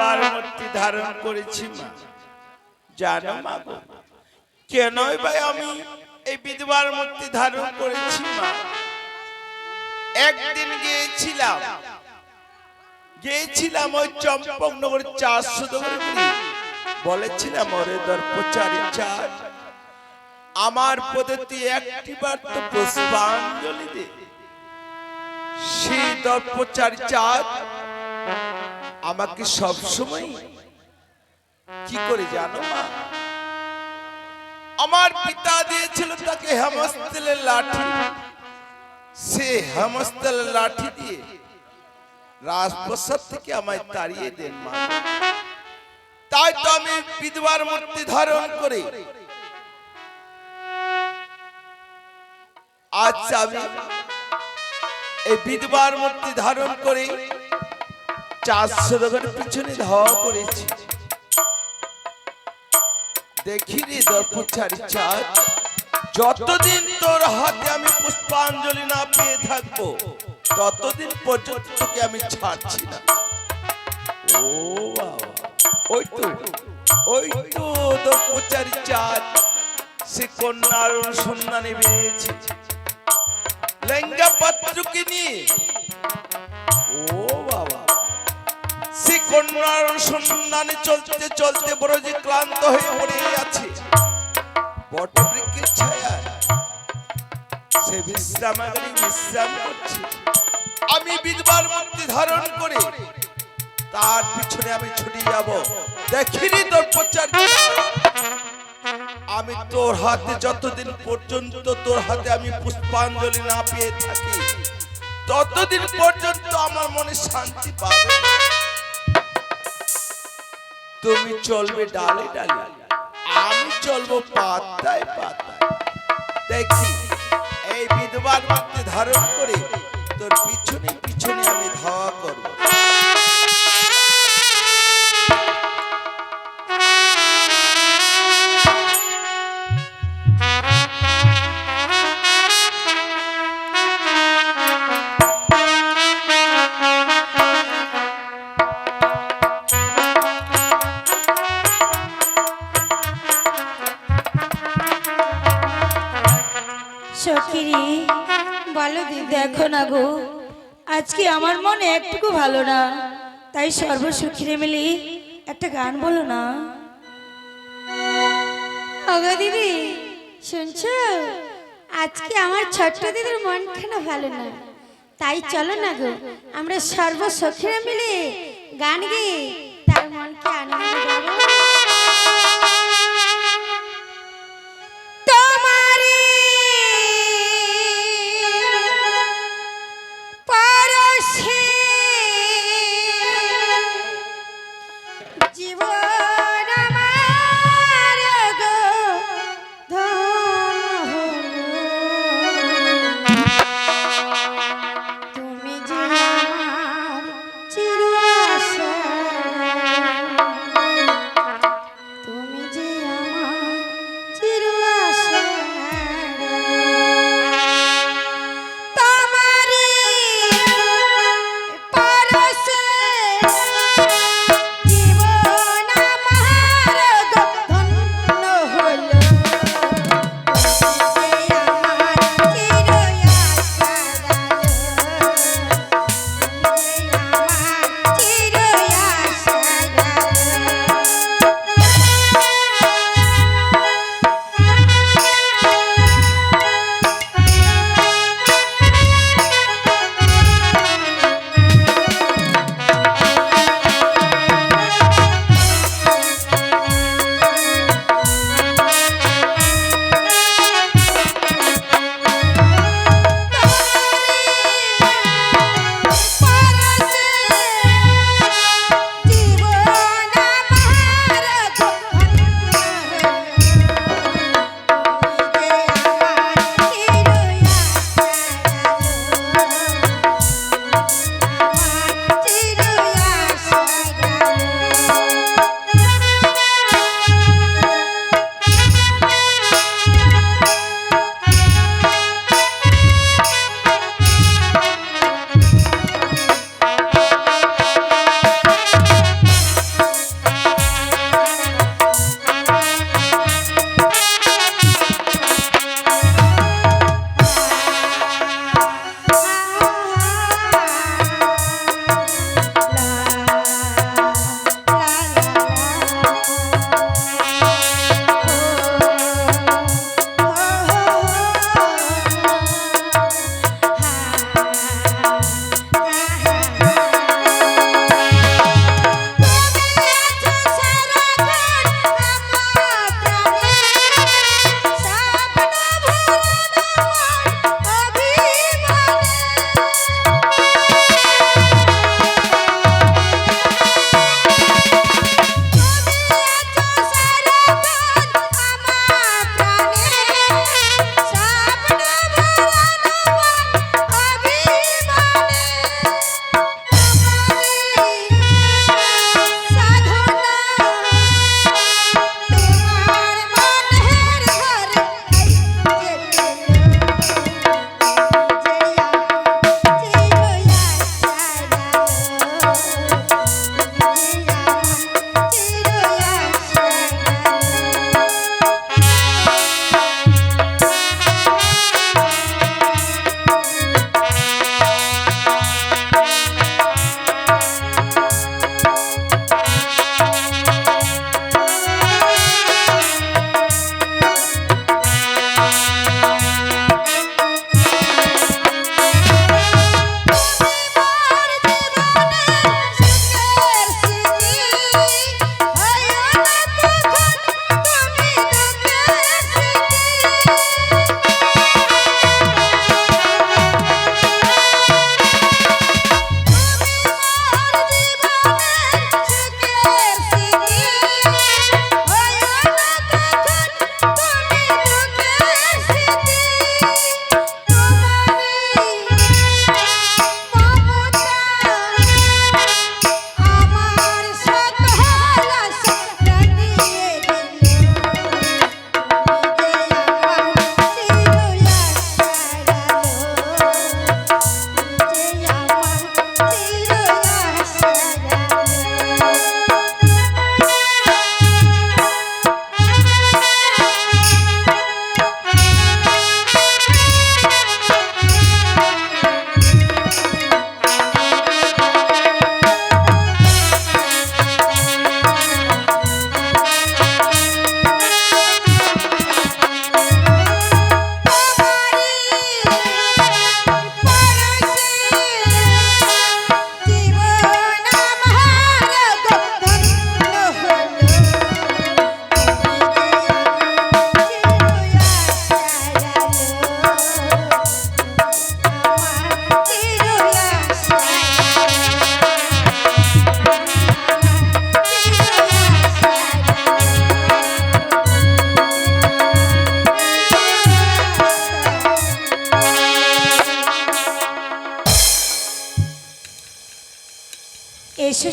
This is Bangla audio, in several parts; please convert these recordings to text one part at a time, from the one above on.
আমি বিধবার মূর্তি ধারণ করেছি মা। জানো মা গো, কেনই ভাই আমি এই বিধবার মূর্তি ধারণ করেছি মা? একদিন গিয়েছিলাম গিয়েছিলাম ওই চম্পকনগর চারশো বলেছিলাম ওরে দর প্রচারী চার আমার পদে তুই একটিবার তো পুষ্পাঞ্জলি দে। সেই দর প্রচারী চার আমাকে সবসময় কি করে জানো মা? আমার পিতা দিয়েছিল তাকে হেমস্থলের লাঠি। সে হেমস্থলের লাঠি দিয়ে রাজপ্রসাদ থেকে আমায় তাড়িয়ে দেন মা। তাই তো আমি বিধবার মূর্তি ধারণ করে। আজ আমি এই বিধবার মূর্তি ধারণ করে। চারশো দোকানের পিছনে ধাওয়া করেছি দেখি রে দর্পচারী চাঁদ, যতদিন তোর হাতে আমি পুষ্পাঞ্জলি না পেয়ে থাকব, ততদিন পর্যন্ত তোকে আমি ছাড়ছি না। ও ওই তো ওই তো চাঁদ, সে কন্যার বেরিয়েছে। লেঙ্গা পাত্রকে নিয়ে কন্যার অনুসন্ধানে চলতে চলতে বড় যে ক্লান্ত হয়ে পড়ে আছে। আমি বিধবার মূর্তি ধারণ করে তার পিছনে আমি ছুটে যাব। দেখিনি তোর প্রচার আমি তোর হাতে যতদিন পর্যন্ত, তোর হাতে আমি পুষ্পাঞ্জলি না পেয়ে থাকি, ততদিন পর্যন্ত আমার মনে শান্তি পাবে। তুমি চলবে ডালে ডালে। আমি চলবো পাতায় পাতায়। দেখি, এই বিধবার মধ্যে ধারণ করে তোর পিছনে পিছনে আমি ধাওয়া করব। না গো। আজকে আমার মনে একটুকু ভালো না। তাই সর্বসুখীরে মিলি একটা গান বলো না। ওগো দিদি, শুনছো? আজকে আমার ছোট্ট দিদির মনখানা ভালো না? তাই চলো না গো। আমরা সর্বসখীরা মিলে গান গিয়ে তার মনকে আনন্দ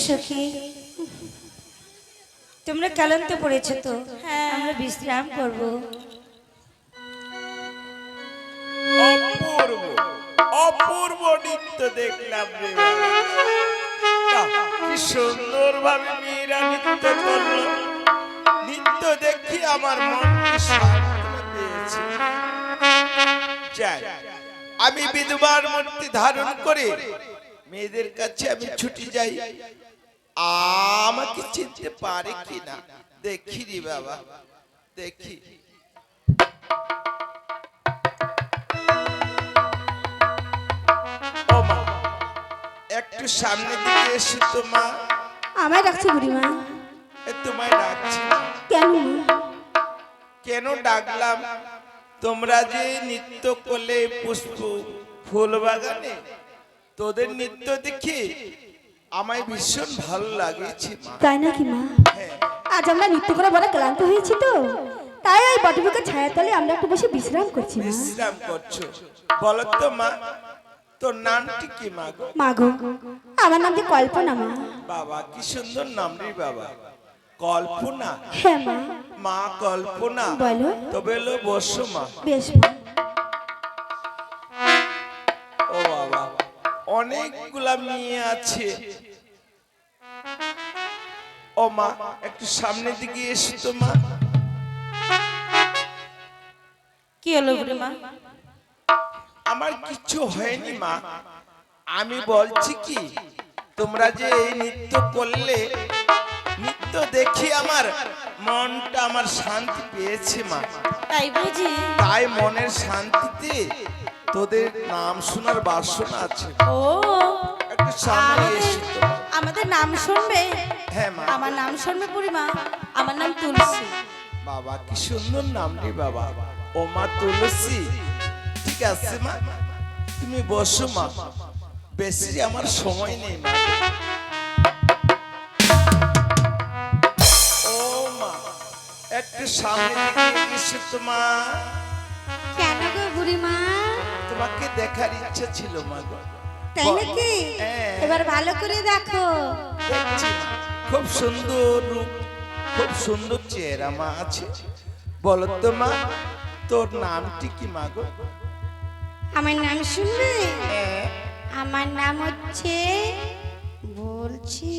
সখী। তোমরা ক্লান্ত পড়েছো তো? আমরা বিশ্রাম করব। অপূর্ব অপূর্ব নৃত্য দেখলাম রে কি সুন্দর ভাবে মেয়েরা নৃত্য করল। নৃত্য দেখি আমার মনকে সান্ত্বনা পেয়েছে। যাই আমি বিধবার মূর্তি ধারণ করে মেয়েদের কাছে আমি ছুটি যাই। আমাকে চিনতে পারে কিনা? দেখি রে বাবা দেখি। একটু সামনে দিকে এসে তো মা। আমায় ডাকছে বুড়িমা তোমায় ডাকছি না। কেন কেন ডাকলাম? তোমরা যে নৃত্য করলে পুষ্প ফুল বাগানে তোদের নৃত্য দেখে আমায় ভীষণ ভালো লাগেছে তাই নাকি মা? হ্যাঁ আজ আমরা নৃত্য করে বড় ক্লান্ত হয়েছি তো। তাই ওই বটবৃক্ষের ছায়াতলে আমরা একটু বসে বিশ্রাম করছি বিশ্রাম করছ। বলো তো মা তোর নামটি কি মা গো? মা গো আমার নাম যে কল্পনা মা। বাবা কি সুন্দর নাম রে বাবা। কল্পনা? হ্যাঁ মা। মা কল্পনা। বলো। তবে বসো মা। বেশ মা। অনেকগুলা মেয়ে আছে। ও মা একটু সামনের দিকে এসো তো মা। কি হলো বুড়িমা আমার কিছু হয়নি মা। আমি বলছি কি তোমরা যে এই নৃত্য করলে নৃত্য দেখি আমার মনটা আমার শান্তি পেয়েছে মা। তাই বুঝি? তাই মনের শান্তিতে তোদের নাম শোনার বাসনা আছে। ও একটু সামনে এসো। তো আমাদের নাম শুনবে? হ্যাঁ মা। আমার নাম শুনবে বুড়িমা? আমার নাম তুলসী। বাবা কি সুন্দর নাম রে বাবা। ও মা তুলসী। ঠিক আছে মা। তুমি বসো মা। বেশি আমার সময় নেই মা। ও মা একটু সামনে দিকে এসে তোমা কেন গো বুড়িমা? তোমাকে দেখার ইচ্ছা ছিল মা তাই নাকি? হ্যাঁ। এবার ভালো করে দেখো। খুব সুন্দর রূপ খুব সুন্দর চেহারা মা আছে। বলো তো মা তোর নামটি কি মা গো? আমার নাম শুনবে হ্যাঁ। আমার নাম হচ্ছে বলছি।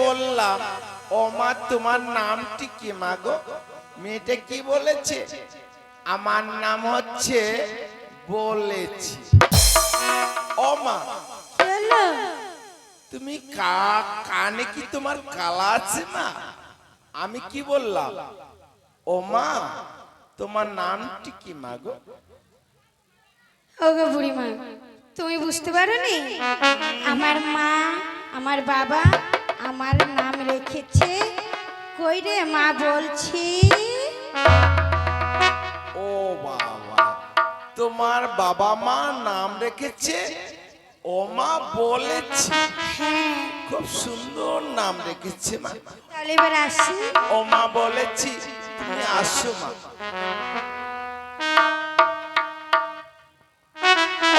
বললাম ও মা তোমার নামটি কি মা গো? মেয়েটা কি বলেছে? আমার নাম হচ্ছে বলেছি। ও মা তুমি কা কানে কি তোমার কালা আছে মা? আমি কি বললাম? ও মা তোমার নামটি কি মা গো? ওগো বুড়িমা তুমি বুঝতে পারোনি? আমার মা আমার বাবা আমার নাম রেখেছে। কই রে মা বলছি? ও বাবা তোমার বাবা মা নাম রেখেছে? ও মা বলেছে। হ্যাঁ। খুব সুন্দর নাম রেখেছে মা। তাহলে এবার আসি। ও মা বলেছি তুমি আসো মা।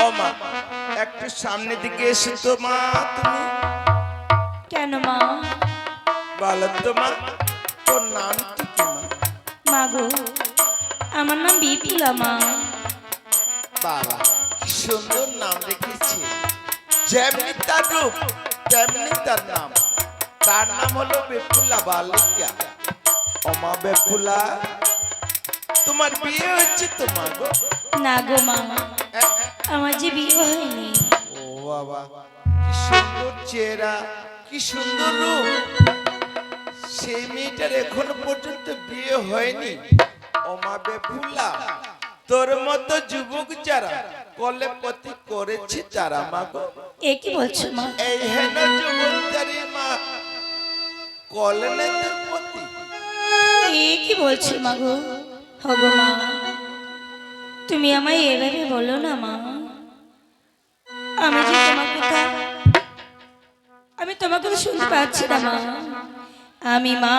ও মা একটু সামনে দিকে এসো তো মা তুমি। কেন মা বলো তো মা তোর নাম কি মা মা গো আমার নাম বিপুলা মা বাবা কি সুন্দর নাম রেখেছে। যেমনি তার রূপ তেমনি তার নাম। তার নাম হলো বেপুলা বালিকা। অমা বেপুলা তোমার বিয়ে হচ্ছে তো মা গো না গো মা? আমার যে বিয়ে হয়নি। ও বাবা কি সুন্দর চেহারা। কি সুন্দর রূপ? সেই মেয়েটার এখনও পর্যন্ত বিয়ে হয়নি। অমা বেপুলা তোর মতো যুবক যারা কলে পতি করেছে তারা মা গো। এ কি বলছো মা? এই হেন যুবক যারে মা কলে নেই তোর পতি। এ কি বলছো মা গো? হগো মা তুমি আমায় এভাবে বলো না মা। আমি যে তোমার কথা আমি তোমার কথা শুনতে পাচ্ছি না মা। আমি মা।